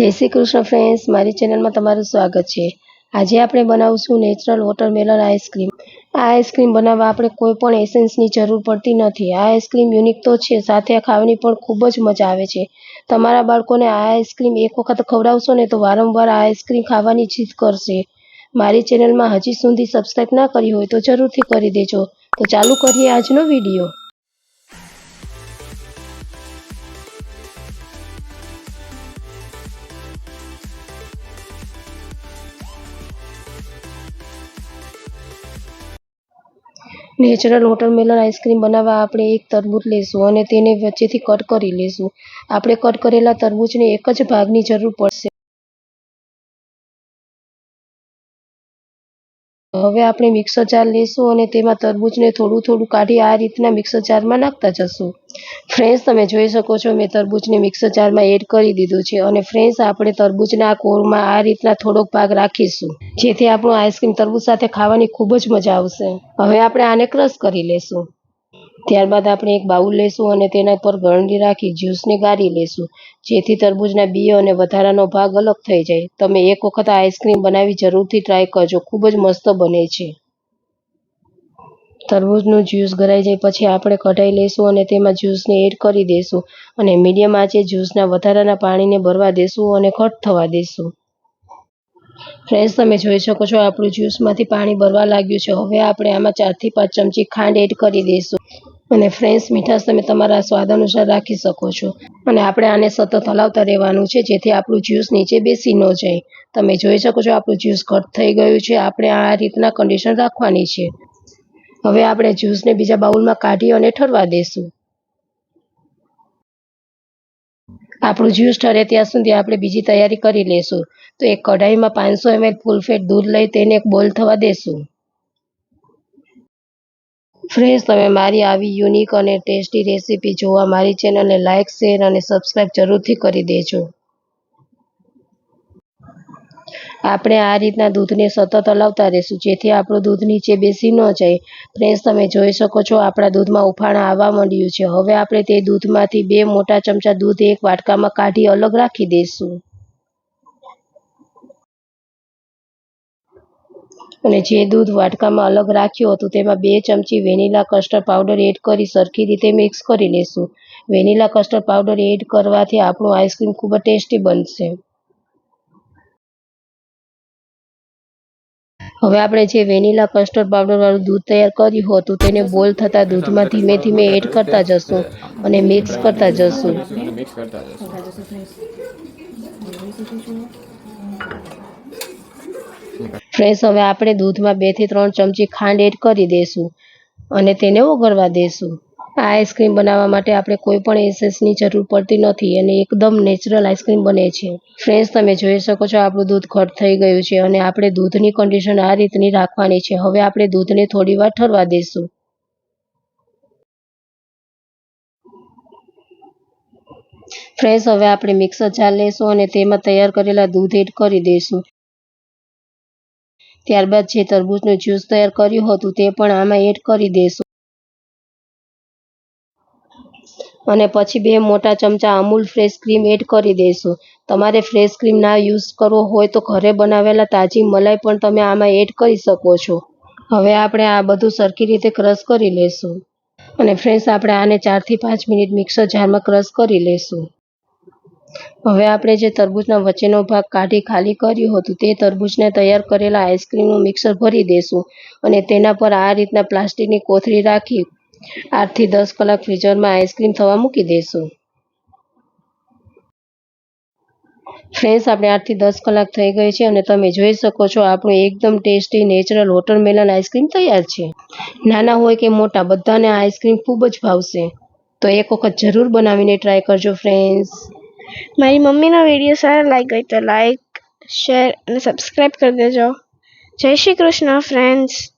જય શ્રી કૃષ્ણ ફ્રેન્ડ્સ મારી ચેનલમાં તમારું સ્વાગત છે. આજે આપણે બનાવશું નેચરલ વોટરમેલન આઈસ્ક્રીમ આ આઈસ્ક્રીમ બનાવવા આપણે કોઈ પણ એસેન્સની જરૂર પડતી નથી. આ આઈસ્ક્રીમ યુનિક તો છે, સાથે ખાવાની પણ ખૂબ જ મજા આવે છે. તમારા બાળકોને આ આઈસ્ક્રીમ એક વખત ખવડાવશો ને તો વારંવાર આ આઈસ્ક્રીમ ખાવાની જીદ કરશે. મારી ચેનલમાં હજી સુધી સબસ્ક્રાઈબ ના કરી હોય તો જરૂરથી કરી દેજો. તો ચાલુ કરીએ આજનો વીડિયો નેચરલ વોટરમેલન આઈસ્ક્રીમ બનાવવા આપણે એક તરબૂચ લઈશું અને તેને વચ્ચેથી કટ કરી લઈશું આપણે કટ કરેલા તરબૂચને એક જ ભાગની જરૂર પડશે. હવે આપણે મિક્સર જાર લેશું અને તેમાં તરબૂચને થોડું થોડું કાઢી આ રીતના મિક્સર જારમાં નાખતા જશું. ફ્રેન્ડ્સ, તમે જોઈ શકો છો મેં તરબૂચને મિક્સર જારમાં એડ કરી દીધું છે અને ફ્રેન્ડ્સ, આપણે તરબૂચના કોરમાં આ રીતના થોડોક ભાગ રાખીશું, જેથી આપણું આઈસ્ક્રીમ તરબૂચ સાથે ખાવાની ખૂબ જ મજા આવશે. હવે આપણે આને ક્રશ કરી લેશું. ત્યારબાદ આપણે એક બાઉલ લેશું અને તેના પર ગળણી રાખી જ્યુસને ગાળી લેશું. જેથી તરબૂચના બીઓ અને વધારાનો ભાગ અલગ થઈ જાય. તમે એક વખત આ આઈસ્ક્રીમ બનાવી જરૂરથી ટ્રાય કરજો. ખૂબ જ મસ્ત બને છે. તરબૂચનું જ્યુસ ગરાઈ જાય પછી આપણે કઢાઈ લેશું અને તેમાં જ્યુસને એડ કરી દેશું અને મીડિયમ આંચે જ્યુસના વધારાના પાણીને ભરવા દેશું અને ઘટ થવા દેશું. ફ્રેન્ડ્સ, તમે જોઈ શકો છો આપણું જ્યુસમાંથી પાણી ભરવા લાગ્યું છે. હવે આપણે આમાં ચારથી પાંચ ચમચી ખાંડ એડ કરી દઈશું અને ફ્રેન્ડ્સ મીઠાશ તમે તમારા સ્વાદ અનુસાર રાખી શકો છો. અને આપણે આને સતત હલાવતા રહેવાનું છે, જેથી આપણું જ્યુસ નીચે બેસી ન જાય. તમે જોઈ શકો છો, આપણું જ્યુસ ઘટ થઈ ગયું છે. આપણે આ રીતના કન્ડિશન રાખવાની છે. હવે આપણે જ્યુસને બીજા બાઉલમાં કાઢી અને ઠરવા દેશું. આપણું જ્યુસ ઠરે ત્યાં સુધી આપણે બીજી તૈયારી કરી લેશું. તો એક કઢાઈમાં પાંચસો એમએલ ફૂલ ફેટ દૂધ લઈ તેને એક બોલ થવા દેશું. ફ્રેન્ડ્સ, તમે મારી આવી યુનિક અને ટેસ્ટી રેસીપી જોવા મારી ચેનલને લાઇક શેર અને સબસ્ક્રાઈબ જરૂરથી કરી દેજો. આપણે આ રીતના દૂધને સતત હલાવતા રહેશું, જેથી આપણું દૂધ નીચે બેસી ન જાય. ફ્રેન્ડ્સ, તમે જોઈ શકો છો આપણા દૂધમાં ઉફાણા આવવા માંડ્યું છે. હવે આપણે તે દૂધમાંથી બે મોટા ચમચા દૂધ એક વાટકામાં કાઢી અલગ રાખી દઈશું. અને જે દૂધ વાટકામાં અલગ રાખ્યું હતું તેમાં બે ચમચી વેનીલા કસ્ટર્ડ પાવડર એડ કરી સરખી રીતે મિક્સ કરી લેશું. વેનીલા કસ્ટર્ડ પાવડર એડ કરવાથી આપણું આઈસ્ક્રીમ ખૂબ જ ટેસ્ટી બનશે. હવે આપણે જે વેનીલા કસ્ટર્ડ પાવડરવાળું દૂધ તૈયાર કર્યું હતું તેને બોલ થતા દૂધમાં ધીમે ધીમે એડ કરતા જશું અને મિક્સ કરતા જશું. મિક્સ કરતા ફ્રેશ હવે આપણે દૂધમાં બેથી ત્રણ ચમચી ખાંડ એડ કરી દઈશું અને તેને ઓગળવા દઈશું આ આઈસ્ક્રીમ બનાવવા માટે આપણે કોઈ પણ એસેસની જરૂર પડતી નથી અને એકદમ નેચરલ આઈસ્ક્રીમ બને છે. ફ્રેશ તમે જોઈ શકો છો આપણું દૂધ ઘટ થઈ ગયું છે અને આપણે દૂધની કન્ડિશન આ રીતની રાખવાની છે. હવે આપણે દૂધને થોડી વાર ઠરવા દઈશું ફ્રેશ હવે આપણે મિક્સર જાર લેશું અને તેમાં તૈયાર કરેલા દૂધ એડ કરી દઈશું ત્યારબાદ જે તરબૂચનું જ્યુસ તૈયાર કર્યું હતું તે પણ આમાં એડ કરી દઈશું અને પછી બે મોટા ચમચા અમૂલ ફ્રેશ ક્રીમ એડ કરી દઈશું તમારે ફ્રેશ ક્રીમ ના યુઝ કરવો હોય તો ઘરે બનાવેલા તાજી મલાઈ પણ તમે આમાં એડ કરી શકો છો. હવે આપણે આ બધું સરખી રીતે ક્રશ કરી લેશું. અને ફ્રેન્ડ્સ આપણે આને ચારથી પાંચ મિનિટ મિક્સર જારમાં ક્રશ કરી લેશું. હવે આપણે જે તરબૂચના વચ્ચેનો ભાગ કાઢી ખાલી કર્યું હતું તે તરબૂચને તૈયાર કરેલા આઈસ્ક્રીમનું મિક્સર ભરી દેશું અને તેના પર આ રીતના પ્લાસ્ટિકની કોથળી રાખી આઠથી દસ કલાક ફ્રીઝરમાં આઈસ્ક્રીમ થવા મૂકી દઈશું ફ્રેન્ડ્સ આપણે આઠથી દસ કલાક થઈ ગઈ છે અને તમે જોઈ શકો છો આપણું એકદમ ટેસ્ટી નેચરલ વોટરમેલન આઈસ્ક્રીમ તૈયાર છે. નાના હોય કે મોટા, બધાને આઈસ્ક્રીમ ખૂબ જ ભાવશે. તો એક વખત જરૂર બનાવીને ટ્રાય કરજો ફ્રેન્ડ્સ મારી મમ્મીના વીડિયો સારા લાગ્યો હોય તો લાઈક શેર અને સબસ્ક્રાઈબ કરી દેજો. જય શ્રી કૃષ્ણ ફ્રેન્ડ્સ